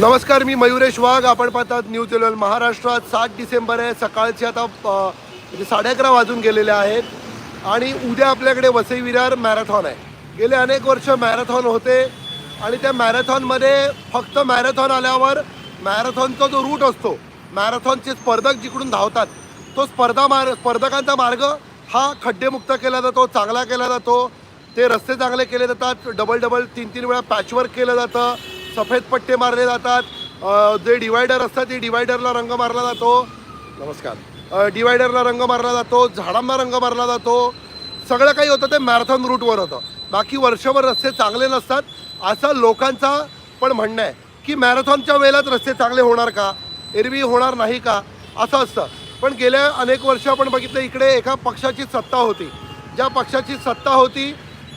नमस्कार मी मयुरेश वाघ. आपण पाहतात न्यूज चॅनल महाराष्ट्रात सात डिसेंबर आहे. सकाळचे आता म्हणजे साडे अकरा वाजून गेलेले आहेत. आणि उद्या आपल्याकडे वसई विरार मॅरेथॉन आहे. गेले अनेक वर्ष मॅरेथॉन होते. आणि त्या मॅरेथॉनमध्ये फक्त मॅरेथॉन आल्यावर मॅरेथॉनचा जो रूट असतो मॅरेथॉनचे स्पर्धक जिकडून धावतात तो स्पर्धा मार्ग स्पर्धकांचा मार्ग हा खड्डेमुक्त केला जातो चांगला केला जातो. ते रस्ते चांगले केले जातात. डबल डबल तीन तीन वेळा पॅचवर्क केलं जातं. सफेद पट्टे मारले जातात. जे डिवायडर असतात ते डिवायडरला रंग मारला जातो. नमस्कार. डिवायडरला रंग मारला जातो झाडांना रंग मारला जातो. सगळं काही होतं ते मॅरेथॉन रूटवर होतं. बाकी वर्षभर रस्ते चांगले नसतात असं लोकांचा पण म्हणणं आहे की मॅरेथॉनच्या वेळेलाच रस्ते चांगले होणार का? एरवी होणार नाही का? असं असतं. पण गेल्या अनेक वर्ष आपण बघितलं इकडे एका पक्षाची सत्ता होती. ज्या पक्षाची सत्ता होती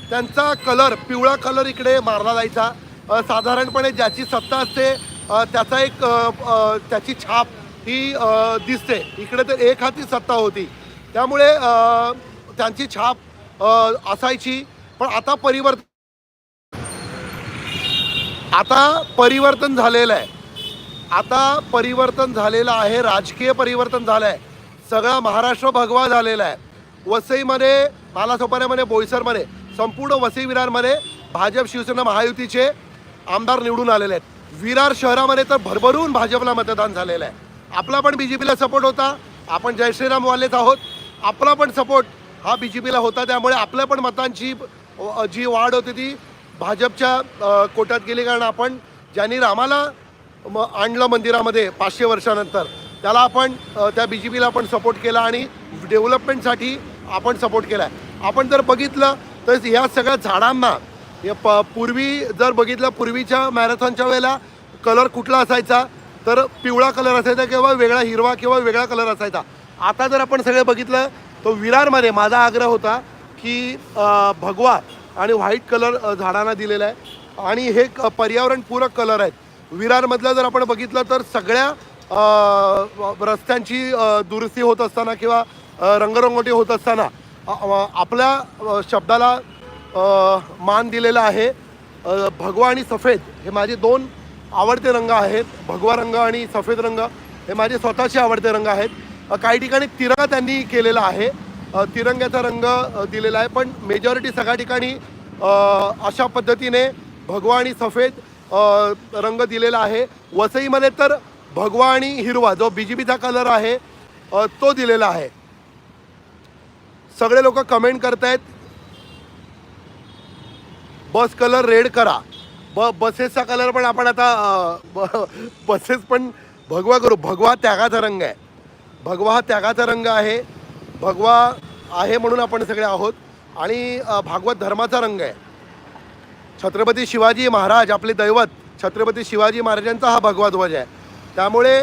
त्यांचा कलर पिवळा कलर इकडे मारला जायचा. साधारणपणे ज्याची सत्ता असते त्याचा एक त्याची छाप ही दिसते. इकडे तर एक हाती सत्ता होती. त्यामुळे त्यांची छाप असायची. पण आता परिवर्तन आता परिवर्तन झालेलं आहे. आता परिवर्तन झालेलं आहे राजकीय परिवर्तन झालं आहे. सगळा महाराष्ट्र भगवा झालेला आहे. वसईमध्ये मालासोपाऱ्यामध्ये बोईसरमध्ये संपूर्ण वसई विरारमध्ये भाजप शिवसेना महायुतीचे आमदार निवडून आलेले आहेत. विरार शहरामध्ये तर भरभरून भाजपला मतदान झालेलं आहे. आपला पण बी जे पीला सपोर्ट होता. आपण जय श्रीरामवालेच आहोत. आपला पण सपोर्ट हा बी जे पीला होता. त्यामुळे आपल्या पण मतांची जी वाढ होती ती भाजपच्या कोटात कोट्यात गेली. कारण आपण ज्यांनी रामाला म आणलं मंदिरामध्ये पाचशे वर्षानंतर त्याला आपण त्या बी जे पीला आपण सपोर्ट केला आणि डेव्हलपमेंटसाठी आपण सपोर्ट केला आहे आपण जर बघितलं तर ह्या सगळ्या झाडांना प पूर्वी जर बघितलं पूर्वीच्या मॅरेथॉनच्या वेळेला कलर कुठला असायचा तर पिवळा कलर असायचा किंवा वेगळा हिरवा किंवा वेगळा कलर असायचा. आता जर आपण सगळं बघितलं तर विरारमध्ये माझा आग्रह होता की भगवा आणि व्हाईट कलर झाडांना दिलेला आहे. आणि हे क- पर्यावरणपूरक कलर आहेत. विरारमधलं जर आपण बघितलं तर सगळ्या रस्त्यांची दुरुस्ती होत असताना किंवा रंगरंगोटी होत असताना आपल्या शब्दाला मान दिलेला आहे. भगवा आणि सफेद हे माझे दोन आवडते रंग आहेत. भगवा रंग आणि सफेद रंग हे माझे स्वतःचे आवडते रंग आहेत. काही ठिकाणी तिरंगा त्यांनी केलेला आहे. तिरंग्याचा रंग दिलेला आहे. पण मेजॉरिटी सगळ्या ठिकाणी अशा पद्धतीने भगवा आणि सफेद रंग दिलेला आहे. वसईमध्ये तर भगवा आणि हिरवा जो बी कलर आहे तो दिलेला आहे. सगळे लोक कमेंट करतायत. बस कलर रेड करा. ब बसेसचा कलर पण आपण आता ब बसेस पण भगवा करू. भगवा त्यागाचा रंग आहे. भगवा हा त्यागाचा रंग आहे. भगवा आहे म्हणून आपण सगळे आहोत. आणि भागवत धर्माचा रंग आहे. छत्रपती शिवाजी महाराज आपले दैवत छत्रपती शिवाजी महाराजांचा हा भगवा ध्वज आहे. त्यामुळे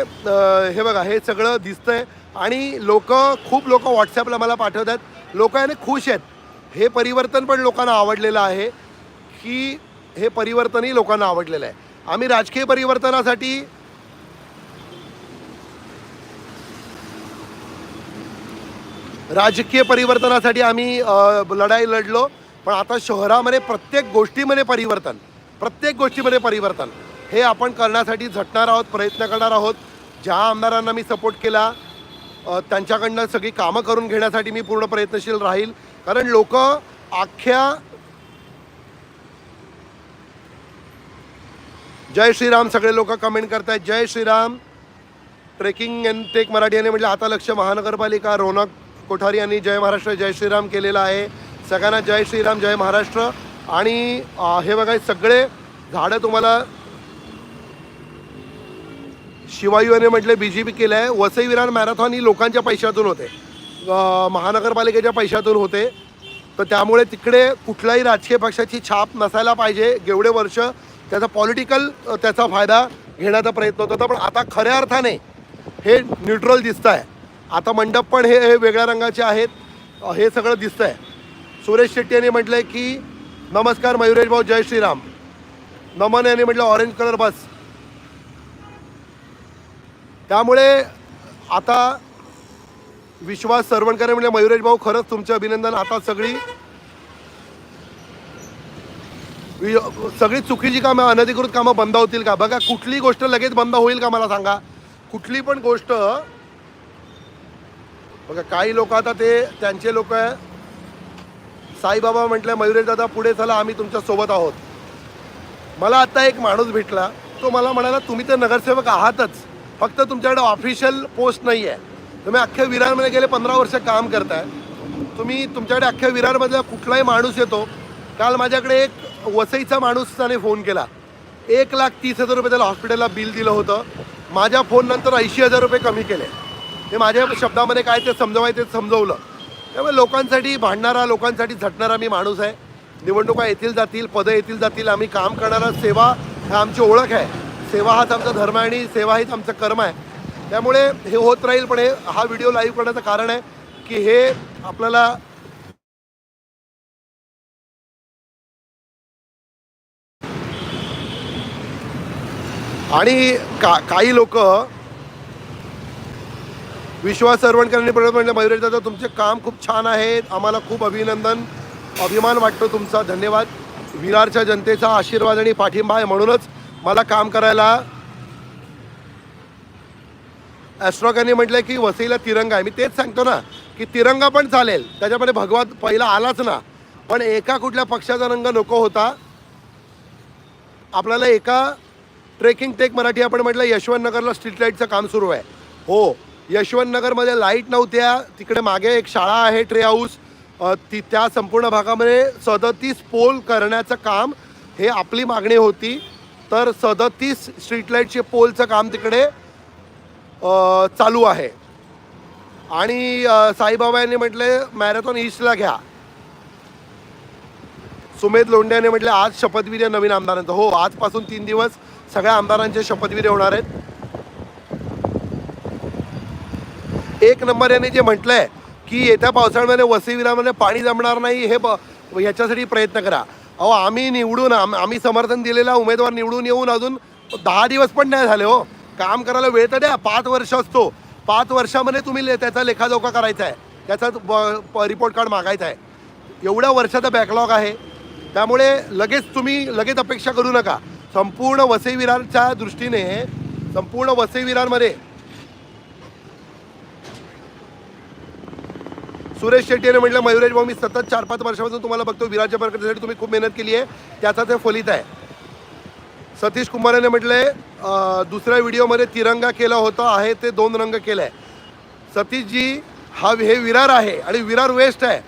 हे बघा हे सगळं दिसतंय. आणि लोक खूप लोक व्हॉट्सॲपला मला पाठवतात. लोक याने खुश आहेत. हे परिवर्तन पण लोकांना आवडलेलं आहे. की हे परिवर्तनही लोकांना आवडलेलं आहे. आम्ही राजकीय परिवर्तनासाठी राजकीय परिवर्तनासाठी आम्ही लढाई लढलो. पण आता शहरामध्ये प्रत्येक गोष्टीमध्ये परिवर्तन प्रत्येक गोष्टीमध्ये परिवर्तन. हे आपण करण्यासाठी झटणार आहोत प्रयत्न करणार आहोत. ज्या आमदारांना मी सपोर्ट केला त्यांच्याकडनं सगळी कामं करून घेण्यासाठी मी पूर्ण प्रयत्नशील राहील. कारण लोक अख्ख्या जय श्रीराम सगळे लोक कमेंट करतायत. जय Shriram. Trekking and tech Marathi यांनी म्हटलं आता लक्ष महानगरपालिका रौनक कोठारी यांनी जय महाराष्ट्र जय श्रीराम केलेला आहे. सगळ्यांना जय श्रीराम जय महाराष्ट्र. आणि हे बघा सगळे झाडं तुम्हाला शिवायू याने म्हटले बी जे पी केलं आहे वसई विरार मॅरेथॉन ही लोकांच्या पैशातून होते. महानगरपालिकेच्या पैशातून होते. तर त्यामुळे तिकडे कुठल्याही राजकीय पक्षाची छाप नसायला पाहिजे. एवढे वर्ष त्याचा पॉलिटिकल त्याचा फायदा घेण्याचा प्रयत्न होत होता पण आता खऱ्या अर्थाने हे न्यूट्रल दिसतं आहे आता मंडप पण हे हे वेगळ्या रंगाचे आहेत हे सगळं दिसतं आहे सुरेश शेट्टी यांनी म्हटलं आहे की नमस्कार मयुरेश भाऊ जय श्रीराम. नमन यांनी म्हटलं ऑरेंज कलर बस. त्यामुळे आता विश्वास सरवणकर म्हणजे मयुरेश भाऊ खरंच तुमचे अभिनंदन. आता सगळी वि- सगळी चुकीची कामं अनधिकृत कामं बंद होतील का? बघा कुठली गोष्ट लगेच बंद होईल का मला सांगा? कुठली पण गोष्ट बघा काही लोक आता ते त्यांचे लोक साईबाबा म्हटलं मयुरेश दादा पुढे चला आम्ही तुमच्यासोबत आहोत. मला आता एक माणूस भेटला. तो मला म्हणाला तुम्ही तर नगरसेवक आहातच. फक्त तुमच्याकडे ऑफिशियल पोस्ट नाही आहे तुम्ही अख्ख्या विरारमध्ये गेले पंधरा वर्ष काम करताय. तुम्ही तुमच्याकडे अख्ख्या विरारमधला कुठलाही माणूस येतो. काल माझ्याकडे एक वसईचा माणूस त्याने फोन केला. एक लाख तीस हजार रुपये त्याला हॉस्पिटलला बिल दिलं होतं. माझ्या फोननंतर ऐंशी हजार रुपये कमी केले. हे माझ्या शब्दामध्ये काय ते समजवायचं ते समजवलं. त्यामुळे लोकांसाठी भांडणारा लोकांसाठी झटणारा मी माणूस आहे. निवडणुका येतील जातील पदं येतील जातील आम्ही काम करणारा सेवा हा आमची ओळख आहे. सेवा हाच आमचा धर्म आहे आणि सेवा हीच आमचं कर्म आहे. त्यामुळे हे होत राहील पण हे हा व्हिडिओ लाईव्ह करण्याचं कारण आहे की हे आपल्याला आणि का काही लोक विश्वास सर्वणकरांनी परत म्हणलं मयुरेश दादा तुमचे काम खूप छान आहे आम्हाला खूप अभिनंदन. अभिमान वाटतो तुमचा. धन्यवाद. विरारच्या जनतेचा आशीर्वाद आणि पाठिंबा आहे म्हणूनच मला काम करायला ॲस्ट्रॉकांनी म्हटलं की वसईला तिरंगा आहे. मी तेच सांगतो ना की तिरंगा पण चालेल. त्याच्यामध्ये भगवत पहिला आलाच ना. पण एका कुठल्या पक्षाचा रंग नको होता. आपल्याला एका ट्रेकिंग टेक मराठी आपण म्हटलं यशवंत नगरला स्ट्रीट लाईटचं काम सुरू आहे. हो यशवंत नगरमध्ये लाइट नव्हत्या तिकडे मागे एक शाळा आहे ट्रे हाऊस. ती त्या संपूर्ण भागामध्ये सदतीस पोल करण्याचं काम हे आपली मागणी होती. तर सदतीस स्ट्रीट लाईटचे पोलचं काम तिकडे चालू आहे. आणि साईबाबा यांनी म्हटले मॅरेथॉन ईस्टला घ्या. सुमेध लोंढे यांनी म्हटले आज शपथविधी आहे नवीन आमदारांचं. हो आजपासून तीन दिवस सगळ्या आमदारांचे शपथविधी होणार आहेत. एक नंबर यांनी जे म्हटलंय की येत्या पावसाळ्यामध्ये वसई विरामध्ये पाणी जमणार नाही हे ब ह्याच्यासाठी प्रयत्न करा. अहो आम्ही निवडून आम आम्ही समर्थन दिलेला उमेदवार निवडून येऊन अजून दहा दिवस पण नाही झाले हो. काम करायला वेळ तर द्या पाच वर्ष असतो. पाच वर्षामध्ये तुम्ही ले- त्याचा लेखाजोखा करायचा आहे. त्याचा रिपोर्ट कार्ड मागायचा आहे. एवढ्या वर्षाचा बॅकलॉग आहे. त्यामुळे लगेच तुम्ही लगेच अपेक्षा करू नका. संपूर्ण वसई विरारच्या दृष्टीने संपूर्ण वसई विरारमध्ये सुरेश शेट्टी यांनी म्हटलं मयुरेश भाऊ मी सतत चार पाच वर्षापासून तुम्हाला बघतो विराच्या प्रकरणासाठी तुम्ही खूप मेहनत केली आहे. त्याचा ते फलित आहे. सतीश कुमार यांनी म्हटलंय दुसऱ्या व्हिडिओमध्ये तिरंगा केला होता आहे ते दोन रंग केलं आहे सतीशजी हा हे विरार आहे आणि विरार वेस्ट आहे.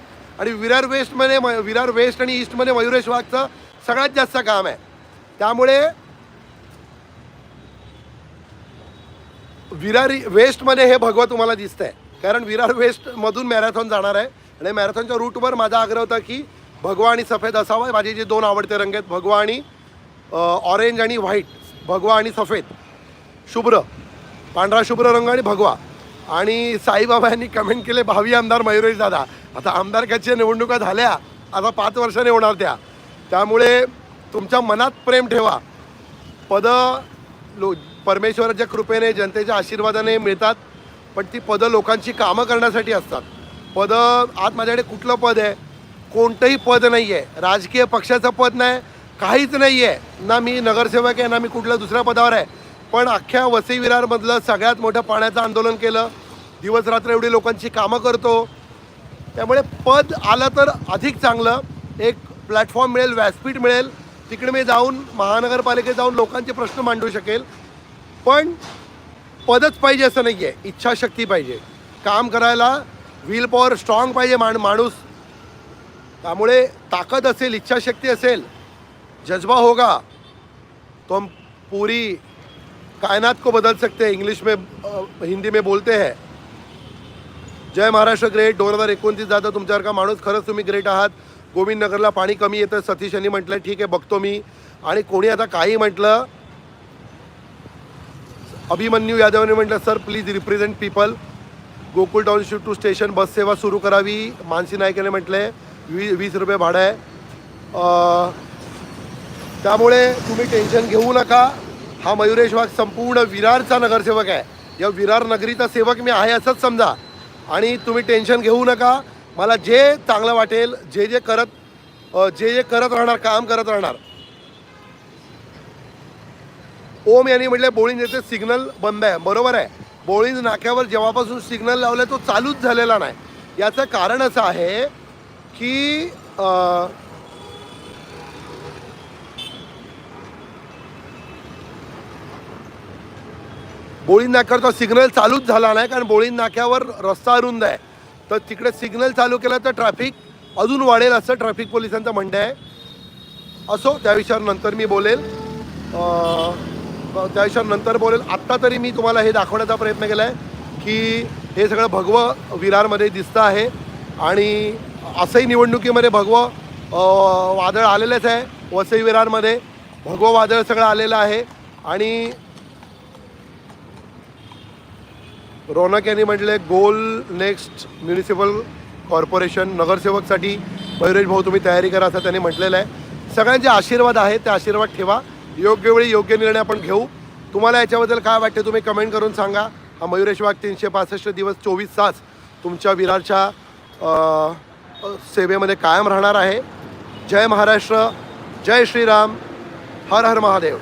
आणि विरार वेस्टमध्ये म विरार वेस्ट आणि ईस्टमध्ये मयुरेश वाघचं सगळ्यात जास्त काम आहे. त्यामुळे विरार वेस्टमध्ये हे भगवा तुम्हाला दिसतंय. कारण विरार वेस्टमधून मॅरेथॉन जाणार आहे. आणि मॅरेथॉनच्या रूटवर माझा आग्रह होता की भगवा आणि सफेद असावा. माझे जे दोन आवडते रंग आहेत भगवा आणि ऑरेंज आणि व्हाईट भगवा आणि सफेद. शुभ्र. पांढरा शुभ्र रंग आणि भगवा. आणि साईबाबा यांनी कमेंट केले भावी आमदार मयुरेश दादा आता आमदारकाच्या निवडणुका झाल्या आता पाच वर्षाने होणार त्या. त्यामुळे तुमच्या मनात प्रेम ठेवा. पदं लो परमेश्वराच्या कृपेने जनतेच्या आशीर्वादाने मिळतात पण ती पदं लोकांची कामं करण्यासाठी असतात. पदं आज माझ्याकडे कुठलं पद आहे? कोणतंही पद नाही आहे राजकीय पक्षाचं पद नाही काहीच नाही आहे ना मी नगरसेवक आहे ना मी कुठल्या दुसऱ्या पदावर आहे. पण अख्ख्या वसई विरारमधलं सगळ्यात मोठं पाण्याचं आंदोलन केलं. दिवस रात्र एवढी लोकांची कामं करतो. त्यामुळे पद आलं तर अधिक चांगलं. एक प्लॅटफॉर्म मिळेल व्यासपीठ मिळेल. तिकडे मी जाऊन महानगरपालिकेत जाऊन लोकांचे प्रश्न मांडू शकेल. पण पदच पाहिजे असं नाही आहे इच्छाशक्ती पाहिजे. काम करायला व्हील पॉवर स्ट्रॉंग पाहिजे मान माणूस. त्यामुळे ताकद असेल इच्छाशक्ती असेल. जज्बा होगा. तो हम पूरी कायनात को बदल सकते हैं इंग्लिश में हिंदी में बोलते हैं। जय महाराष्ट्र ग्रेट दोन हजार एकोणतीस जातं तुमच्यासारखा माणूस खरंच तुम्ही ग्रेट आहात. गोविंदनगरला पाणी कमी येतं सतीश यांनी म्हटलं ठीक आहे बघतो मी. आणि कोणी आता काही म्हटलं अभिमन्यू यादवने म्हटलं sir please represent people Gokul township to station bus सेवा सुरू करावी. मानसी नायकेने म्हटले वी वीस रुपये भाडं आहे. त्यामुळे तुम्ही टेन्शन घेऊ नका. हा मयुरेश वाघ संपूर्ण विरारचा नगरसेवक आहे. या विरार नगरीचा सेवक मी आहे असंच समजा. आणि तुम्ही टेन्शन घेऊ नका. मला जे चांगलं वाटेल जे जे करत जे जे करत राहणार काम करत राहणार. ओम यांनी म्हटले बोळींज याचे सिग्नल बंद आहे. बरोबर आहे. बोळींज नाक्यावर जेव्हापासून सिग्नल लावला तो चालूच झालेला नाही. याचं कारण असं आहे की बोळी नाक्यावरचा सिग्नल चालूच झाला नाही कारण बोळी नाक्यावर रस्ता अरुंद आहे. तर तिकडे सिग्नल चालू केला तर ट्रॅफिक अजून वाढेल असं ट्रॅफिक पोलिसांचं म्हणणं आहे. असो त्या विषयावर नंतर मी बोलेल. त्या विषयावर नंतर बोलेल. आत्ता तरी मी तुम्हाला हे दाखवण्याचा प्रयत्न केला आहे की हे सगळं भगवं विरारमध्ये दिसतं आहे. आणि असंही निवडणुकीमध्ये भगवं वादळ आलेलंच आहे. वसई विरारमध्ये भगवं वादळ सगळं आलेलं आहे. आणि रौनक यांनी म्हटले गोल नेक्स्ट म्युनिसिपल कॉर्पोरेशन नगरसेवकसाठी मयुरेश भाऊ तुम्ही तयारी करा असं त्यांनी म्हटलेलं आहे. सगळ्यांचे आशीर्वाद आहेत ते आशीर्वाद ठेवा. योग्य वेळी योग्य निर्णय आपण घेऊ. तुम्हाला याच्याबद्दल काय वाटते तुम्ही कमेंट करून सांगा. हा मयुरेश वाघ तीनशे पासष्ट दिवस चोवीस तास तुमच्या विरारच्या सेवेमध्ये कायम राहणार आहे. जय महाराष्ट्र जय श्रीराम हर हर महादेव.